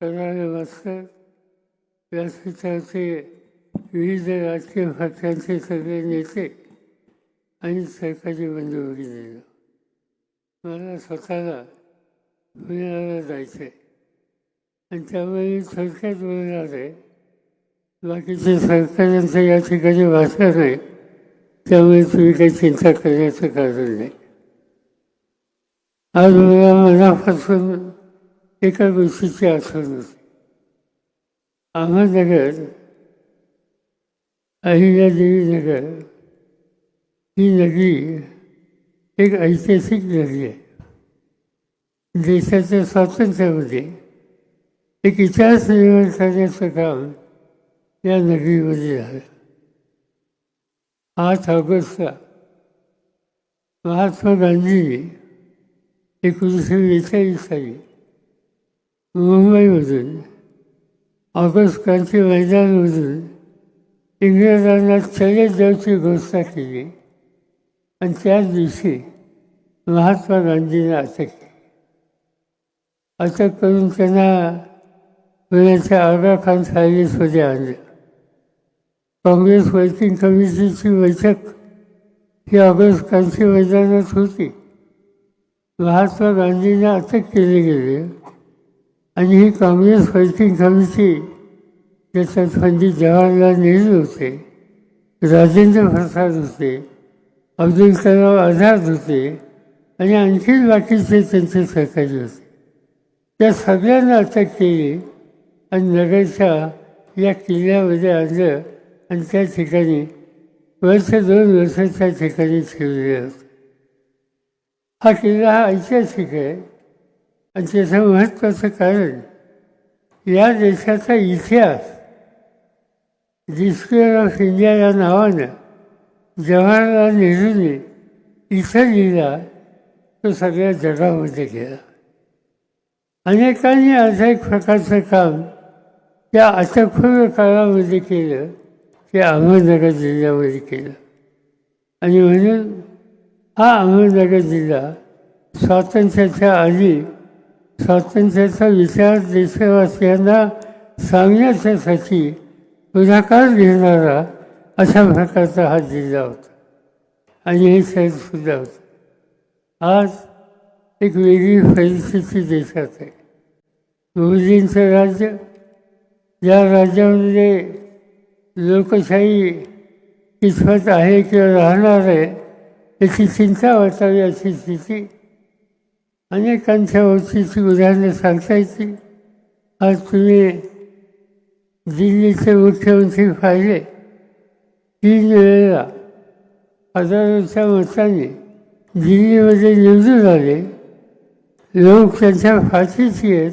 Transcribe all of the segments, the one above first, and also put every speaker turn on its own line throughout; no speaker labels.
करणारे मास्तर व्यासपीठाचे विविध राजकीय पक्षांचे सगळे नेते आणि सरकारी बंधू भगिनींनो मला स्वतःला पुण्याला जायचं आहे आणि त्यामुळे मी थोडक्यात बोलणार आहे. बाकीचे सरकारांचं या ठिकाणी भाषण नाही त्यामुळे तुम्ही काही चिंता करण्याचं कारण नाही. आज मला मनापासून एका गोष्टीची आठवण होती. अहमदनगर अहिल्यादेवी नगर ही नदी एक ऐतिहासिक नदी आहे. देशाच्या स्वातंत्र्यामध्ये एक इतिहास निर्माण करण्याचं काम या नदीमध्ये झालं. आठ ऑगस्टला महात्मा गांधींनी एकोणीसशे बेचाळीस साली मुंबईमधून ऑगस्ट क्रांती मैदानमधून इंग्रजांना चले देवची घोषणा केली. आणि त्याच दिवशी महात्मा गांधींना अटक केली. अटक करून त्यांना पुण्याच्या आगा खान पॅलेसमध्ये आणलं. काँग्रेस वर्किंग कमिटीची बैठक ही ऑगस्ट क्रांती मैदानात होती. महात्मा गांधींना अटक केले गेले. आणि ही काँग्रेस वर्किंग कमिटी ज्याच्यात पंडित म्हणजे जवाहरलाल नेहरू होते राजेंद्र प्रसाद होते अब्दुल कलाम आझाद होते आणि आणखी बाकीचे त्यांचे सहकारी होते. त्या सगळ्यांना अटक केली आणि नगरच्या या किल्ल्यामध्ये आणलं आणि त्या ठिकाणी वर्ष दोन वर्ष त्या ठिकाणी ठेवलेले होते. हा किल्ला हा ऐतिहासिक आहे. आणि त्याचं महत्त्वाचं कारण या देशाचा इतिहास डिस्कवर ऑफ इंडिया या नावानं जवाहरलाल नेहरूने इथं लिहिला तो सगळ्या जगामध्ये गेला. अनेकांनी असं एक प्रकारचं काम त्या अटकपूर्व काळामध्ये केलं ते अहमदनगर जिल्ह्यामध्ये केलं. आणि म्हणून हा अहमदनगर जिल्हा स्वातंत्र्याच्या आधी स्वातंत्र्याचा विचार देशवासियांना सांगण्याच्यासाठी पुढाकार घेणारा अशा प्रकारचा हा जिल्हा होता. आणि हे शहरसुद्धा होतं. आज एक वेगळी परिस्थिती देशात आहे. मोदींचं राज्य या राज्यामध्ये लोकशाही किस्मत आहे किंवा राहणार आहे याची चिंता वाटावी अशी स्थिती अनेकांच्या ओळखीची उदाहरणं सांगता येतील आज तुम्ही दिल्लीचे मुख्यमंत्री पाहिले. तीन वेळेला हजारोच्या मताने दिल्लीमध्ये निवडून आले. लोक त्यांच्या फाशीची आहेत.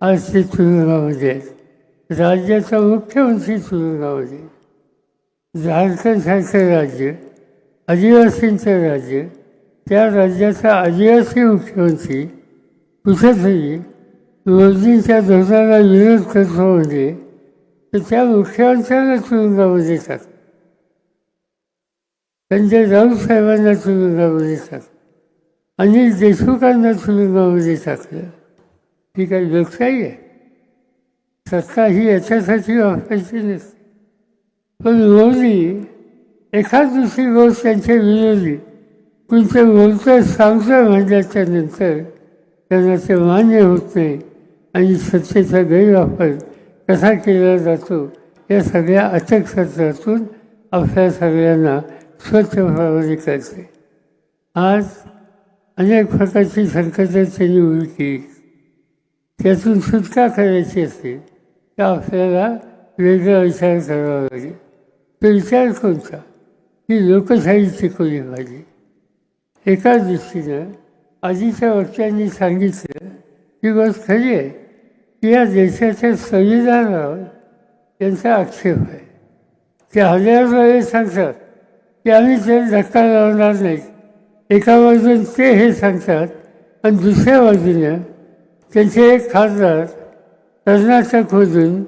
आज ते तुरुंगामध्ये आहेत. राज्याचा मुख्यमंत्री तुरुंगामध्ये. झारखंडसारखं राज्य आदिवासींचं राज्य त्या राज्याचा आदिवासी मुख्यमंत्री कुठेतरी मोदींच्या धोरणाला विरोध करतो म्हणजे तर त्या मुख्यमंत्र्यांना तुरुंगामध्ये येतात. संजय राऊत साहेबांना तुरुंगामध्ये येतात. अनिल देशमुखांना तुरुंगामध्ये टाकलं ही काही लोकशाही आहे. सत्ता ही याच्यासाठी वापरायची नसते पण मोदी एखाद दुसरी गोष्ट त्यांच्या विरोधी कोणतं बोलतं सांगतं म्हणल्याच्यानंतर त्यांना ते मान्य होत नाही आणि सत्तेचा गैरवापर कसा केला जातो या सगळ्या अटक सत्रातून आपल्या सगळ्यांना स्वच्छ स्वच्छप्रमाणे करते आज अनेक प्रकारची संकटं त्यांनी उभी केली. त्यातून सुटका करायची असेल तर आपल्याला वेगळा विचार करावा लागेल. तो विचार कोणता? ही लोकशाही टिकवली पाहिजे एका दृष्टीनं आधीच्या वक्त्यांनी सांगितलं ही गोष्ट खरी आहे. की या देशाच्या संविधानावर त्यांचा आक्षेप आहे. ते हजार वेळेस सांगतात की आम्ही ते धक्का लावणार नाही. एका बाजून ते हे सांगतात आणि दुसऱ्या बाजूनं त्यांचे एक खासदार कर्नाटक कर्नाटकमधून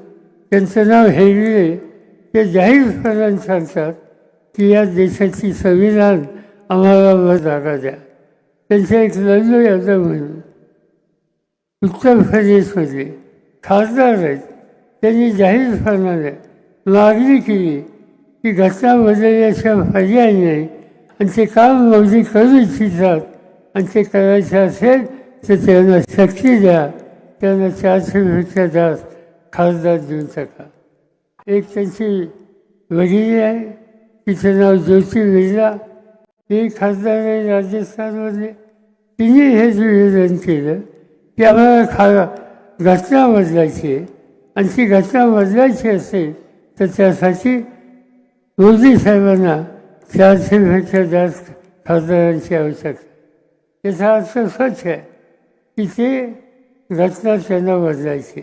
त्यांचं नाव हेगडे ते जाहीरपणाने सांगतात की या देशाची संविधान आम्हाला जागा द्या त्यांच्या एक लल्लू यादव म्हणून उत्तर प्रदेशमध्ये खासदार आहेत त्यांनी जाहीरपणाने मागणी केली की घटना बदलल्याशिवाय पर्याय नाही आणि ते काम मोदी करू इच्छितात आणि ते करायचं असेल तर त्यांना शक्ती द्या त्यांना चारशे रुपये जास्त खासदार देऊन टाका एक त्यांची वडील आहे तिचं नाव ज्योती बिर्ला ते खासदार आहे राजस्थानमधले तिने हे निवेदन केलं की आम्हाला खा घटना बदलायची आहे. आणि ती घटना बदलायची असेल तर त्यासाठी मोदी साहेबांना चारशेपेक्षा जास्त खासदारांची आवश्यकता त्याचा अर्थ स्वच्छ आहे की ते घटना त्यांना बदलायची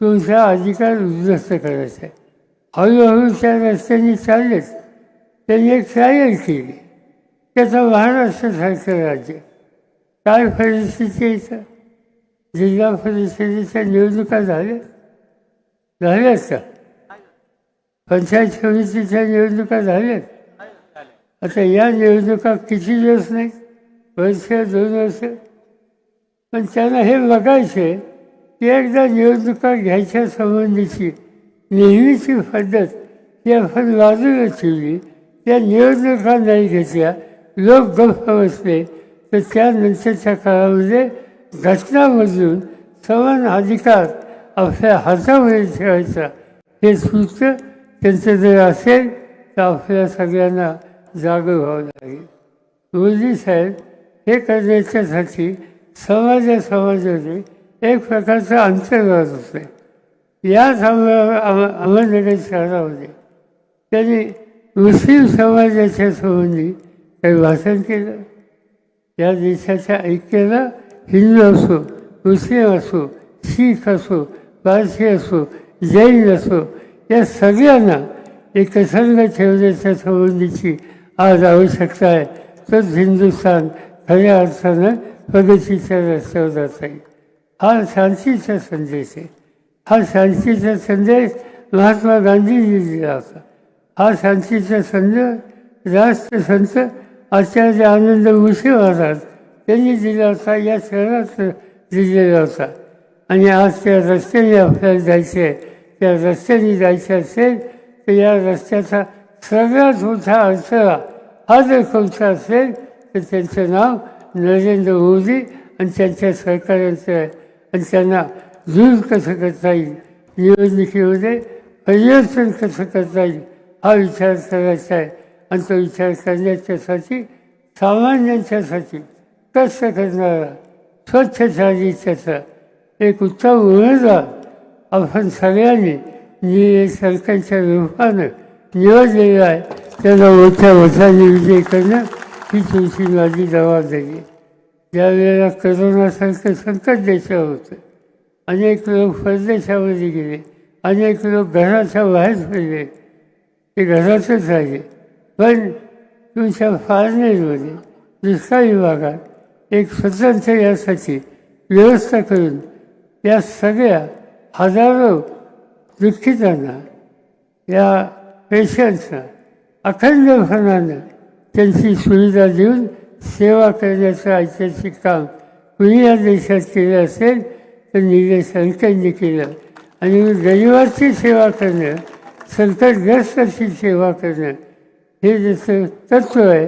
तुमचा अधिकार उद्ध्वस्त करायचा आहे. हळूहळू त्या रस्त्याने चाललेच. त्यांनी एक ट्रायल केली. त्याचं महाराष्ट्रासारखं राज्य. काय परिस्थिती इथं जिल्हा परिषदेच्या निवडणुका झाल्या. झाल्यात का? पंचायत समितीच्या निवडणुका झाल्यात आता या निवडणुका किती दिवस नाही? वर्ष दोन वर्ष. पण त्यांना हे बघायचे की एकदा निवडणुका घ्यायच्या संबंधीची नेहमीची पद्धत ही आपण बाजूला ठेवली. त्या निवडणुका नाही घेतल्या लोक गप्प बसले तर त्यानंतरच्या काळामध्ये घटनामधून समान अधिकार आपल्या हातामध्ये ठेवायचा हे सूत्र त्यांचं जर असेल तर आपल्या सगळ्यांना जागं व्हावं लागेल मोदी साहेब हे करण्याच्यासाठी समाजा समाजाने एक प्रकारचं अंतर्वाद होते याच अहमदनगर शहरामध्ये त्यांनी मुस्लिम समाजाच्या संबंधी काही भाषण केलं. या देशाच्या ऐक्याला हिंदू असो मुस्लिम असो शीख असो पारसी असो जैन असो या सगळ्यांना एकसंघ ठेवण्याच्या संबंधीची आज आवश्यकता आहे. तर हिंदुस्थान खऱ्या अर्थानं प्रगतीच्या रस्त्यावर जात येईल हा शांतीचा संदेश आहे. हा शांतीचा संदेश महात्मा गांधीजी दिला होता. हा शांतीचा संदेश राष्ट्रसंत आचार्य आनंद उशीर होतात त्यांनी दिला होता या शहरात दिलेला होता. आणि आज त्या रस्त्याने आपल्याला जायचं आहे. त्या रस्त्याने जायचे असेल तर या रस्त्याचा सगळ्यात मोठा अडथळा हा जर कोणता असेल तर त्यांचं नाव नरेंद्र मोदी आणि त्यांच्या सरकारांचं आहे. आणि त्यांना दूर कसं करता येईल? निवडणुकीमध्ये परिवर्तन कसं करता येईल? हा विचार करायचा आहे. आणि तो विचार करण्याच्यासाठी सामान्यांच्यासाठी कष्ट करणारा स्वच्छ चालीच्याचा एक उत्तम उमेदवार आपण सगळ्यांनी नि सरकारच्या रूपानं निवडलेलं आहे. त्याला मोठ्या मताने विजय करणं ही तुमची माझी जबाबदारी ज्यावेळेला ज्या वेळेला करोनासारखं संकट देशावर होतं अनेक लोक परदेशामध्ये गेले अनेक लोक घराच्या बाहेर पडले. ते घरातच राहिले. पण तुमच्या फार्नेजमध्ये दुसऱ्या विभागात एक स्वतंत्र यासाठी व्यवस्था करून या सगळ्या हजारो दुःखितांना या पेशंट्सना अखंडपणानं त्यांची सुविधा देऊन सेवा करण्याचं ऐतिहासिक काम कुणी या देशात केलं असेल तर निलेश संकटने केलं. आणि गरिबाची सेवा करणं संकटग्रस्ताची सेवा करणं हे जसं तत्व आहे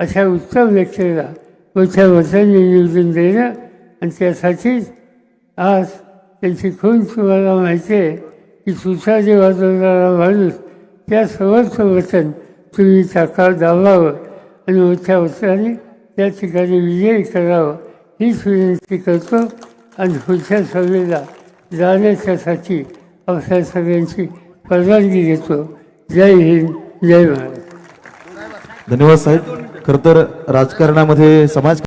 अशा उत्तम व्यक्तीला मोठ्या मतांनी निवडून देणं आणि त्यासाठीच आज त्यांची खून तुम्हाला माहिती आहे की सुसाजे वाजवणारा माणूस त्या समोरचं वचन तुम्ही टाका दाबावं आणि मोठ्या वचनाने त्या ठिकाणी विजय करावं हीच विनंती करतो आणि पुढच्या सभेला जाण्याच्यासाठी आपल्या सगळ्यांची परवानगी घेतो. जय हिंद जय महाराष्ट्र
धन्यवाद साहेब. खरं तर राजकारणामध्ये समाज